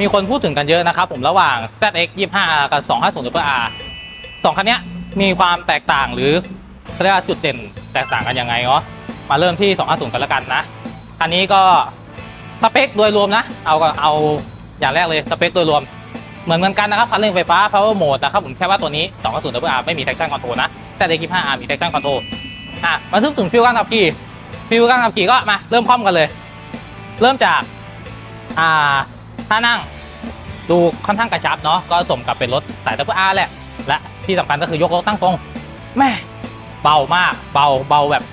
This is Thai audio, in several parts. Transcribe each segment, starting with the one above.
มีคนพูดถึงกันเยอะนะครับผมระหว่าง ZX 25R กับ 250 Super R สองคันนี้มีความแตกต่างหรือเรียกว่าจุดเด่นแตกต่างกันยังไงเนาะมาเริ่มที่ 250 กันแล้วกันนะคันนี้ก็สเปคโดยรวมนะ เอาเอาอย่างแรกเลยสเปคโดยรวมเหมือนเหมือนกันนะครับคันเร่งไฟฟ้า power mode นะครับผมแค่ว่าตัวนี้ 250 Super R ไม่มี traction control นะ ZX 25R มี traction control อะมาถึงถึงฟิลการขับขี่ฟิลการขับขี่ก็มาเริ่มพร้อมกันเลย เริ่มจากอ่า ท่านั่งดูค่อนข้างกระชับเนาะก็สมกับเป็นรถสาย Super R แหละ และที่สำคัญก็คือยกรถตั้งตรงแม่เบามากเบาเบาแบบ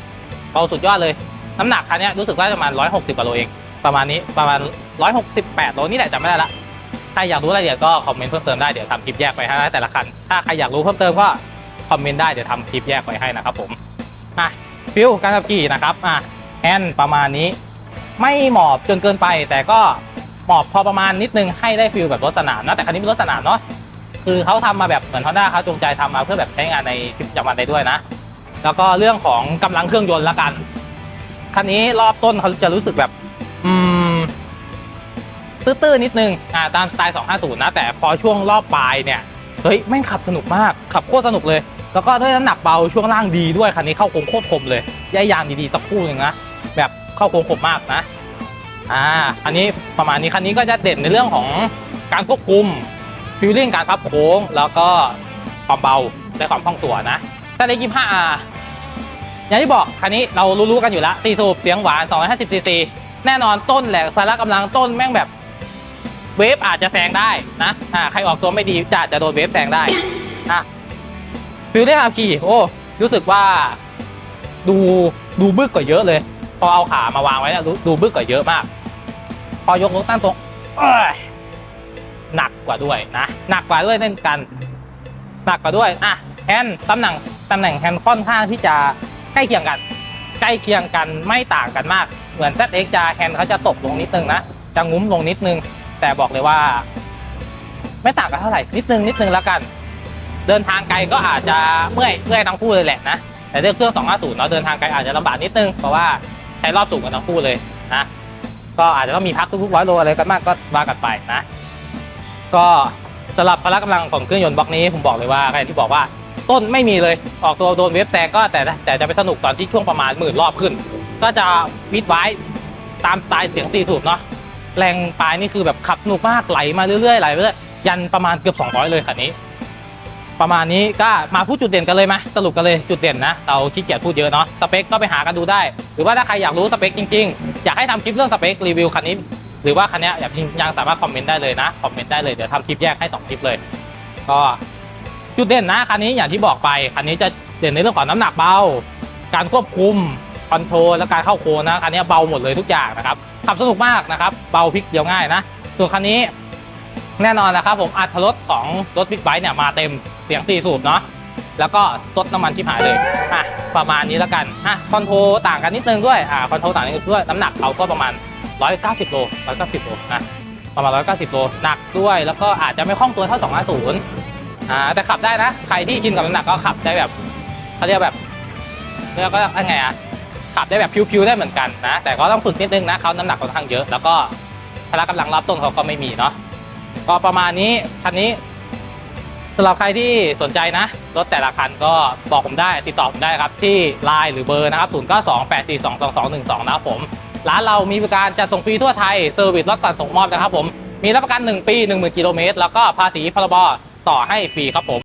เบาสุดยอดเลย น้ำหนักคันนี้รู้สึกว่าประมาณ 160กิโลเอง ประมาณนี้ประมาณ 168 โลนี่แหละจำไม่ได้ละใครอยากรู้รายละเอียดก็คอมเมนต์เพิ่มเติมได้เดี๋ยวทำคลิปแยกไปให้แต่ละคัน ถ้าใครอยากรู้เพิ่มเติมก็คอมเมนต์ได้เดี๋ยวทำคลิปแยกไปให้นะครับผมอะฟิลการขับขี่นะครับอะแอนประมาณนี้ ไม่หมอบจนเกินไปแต่ก็ หมอบพอประมาณนิดนึงให้ได้ฟิลแบบรถสนามนะแต่คันนี้เป็นรถสนามเนาะคือเขาทำมาแบบเหมือนฮอนด้าเขาจงใจทำมาเพื่อแบบใช้งานในชีวิตประจำวันได้ด้วยนะ แล้วก็เรื่องของกำลังเครื่องยนต์ละกันคันนี้รอบต้นเขาจะรู้สึกแบบ อืมตื้อๆนิดนึงอ่าตามสไตล์ 250 นะ แต่พอช่วงรอบปลายเนี่ยเฮ้ยแม่งขับสนุกมากขับโคตรสนุกเลย แล้วก็ด้วยน้ำหนักเบาช่วงล่างดีด้วยคันนี้เข้าโค้งโคตรคมเลยย้ายยางดีๆสักคู่หนึ่งนะแบบเข้าโค้งคมมากนะ อ่าอันนี้ประมาณนี้คันนี้ก็จะเด่นในเรื่องของการควบคุมฟิลลิ่งการพับโค้ง แล้วก็ความเบาและความคล่องตัวนะซาเล้งยี่ห้าอาอย่างที่บอกคันนี้เรารู้ๆกันอยู่แล้ว4สูบเสียงหวาน 250ซีซีแน่นอนต้นแหละพละกำลังต้นแม่งแบบเวฟอาจจะแซงได้นะอ่าใครออกตัวไม่ดีจะจะโดนเวฟแซงได้นะฟิลลิ่งขับขี่โอ้รู้สึกว่าดูดูบึกกว่าเยอะเลย อเอาขามาวางไว้เนี่ยดูบึกกว่าเยอะมาก พอยกรถตั้งตรงหนักกว่าด้วยนะหนักกว่าด้วยเล่นกัน หนักกว่าด้วยอะแฮนตำแหน่งตำแหน่งแฮนค่อนข้างที่จะใกล้เคียงกัน ใกล้เคียงกันไม่ต่างกันมาก เหมือน ZX จะแฮนเขาจะตกลงนิดนึงนะจะงุ้มลงนิดนึง แต่บอกเลยว่า ไม่ต่างกันเท่าไหร่นิดนึงนิดนึงแล้วกัน เดินทางไกลก็อาจจะเมื่อยเมื่อยทั้งคู่เลยแหละนะแต่เรื่องเครื่อง250เนาะเดินทางไกลอาจจะลำบากนิดนึงเพราะว่า ช้รอบสูงกันทั้งคู่เลยนะก็อาจจะต้องมีพักทุกๆร้อยโลอะไรกันมากก็ว่ากันไปนะ ก็สำหรับพละกำลังของเครื่องยนต์บล็อกนี้ผมบอกเลยว่าอย่างที่บอกว่าต้นไม่มีเลยออกตัวโดนเวฟแซงก็แต่แต่จะไปสนุกตอนที่ช่วงประมาณหมื่นรอบขึ้น ก็จะวิดไว้ตามสไตล์เสียงสี่สูบเนาะแรงปลายนี่คือแบบขับสนุกมากไหลมาเรื่อยๆไหลไปเรื่อยยันประมาณเกือบ200เลยคันนี้ ประมาณนี้ก็มาพูดจุดเด่นกันเลยไหมสรุปกันเลยจุดเด่นนะเราขี้เกียจพูดเยอะเนาะสเปคก็ไปหากันดูได้ หรือว่าถ้าใครอยากรู้สเปคจริงๆ อยากให้ทำคลิปเรื่องสเปครีวิวคันนี้ หรือว่าคันนี้อยากยังสามารถคอมเมนต์ได้เลยนะคอมเมนต์ได้เลยเดี๋ยวทำคลิปแยกให้สองคลิปเลย ก็จุดเด่นนะคันนี้อย่างที่บอกไปคันนี้จะเด่นในเรื่องของน้ำหนักเบา การควบคุมคอนโทรลและการเข้าโค้งนะคันนี้เบาหมดเลยทุกอย่างนะครับขับสนุกมากนะครับเบาพลิกเดียวง่ายนะส่วนคันนี้ แน่นอนนะครับผมอัตรถของรถบิ๊กไบค์เนี่ยมาเต็มเสียงสี่สูบเนาะแล้วก็ซดน้ำมันชิบหายเลยอะประมาณนี้แล้วกันอะคอนโทรต่างกันนิดนึงด้วยอะคอนโทรต่างกันด้วยน้ำหนักเขาก็ประมาณ 190โล190โลนะประมาณ 190โลหนักด้วยแล้วก็อาจจะไม่คล่องตัวเท่า 250อ่าแต่ขับได้นะ ใครที่ชินกับน้ำหนักก็ขับได้แบบเขาเรียกแบบเรียกก็ยังไงอะขับได้แบบพิวๆได้เหมือนกันนะแต่ก็ต้องฝึกนิดนึงนะเขาน้ำหนักค่อนข้างเยอะ แล้วก็พละกำลังรับต้นเขาก็ไม่มีเนาะ ก็ประมาณนี้คันนี้สำหรับใครที่สนใจนะ รถแต่ละคันก็บอกผมได้ติดต่อผมได้ครับ ที่ไลน์หรือเบอร์นะครับ 0928422212 นะครับผม ร้านเรามีบริการจัดส่งฟรีทั่วไทยเซอร์วิสรถตัดส่งมอบนะครับผม มีรับประกัน 1 ปี 10,000 กิโลเมตร แล้วก็ภาษีพรบต่อให้ฟรีครับผม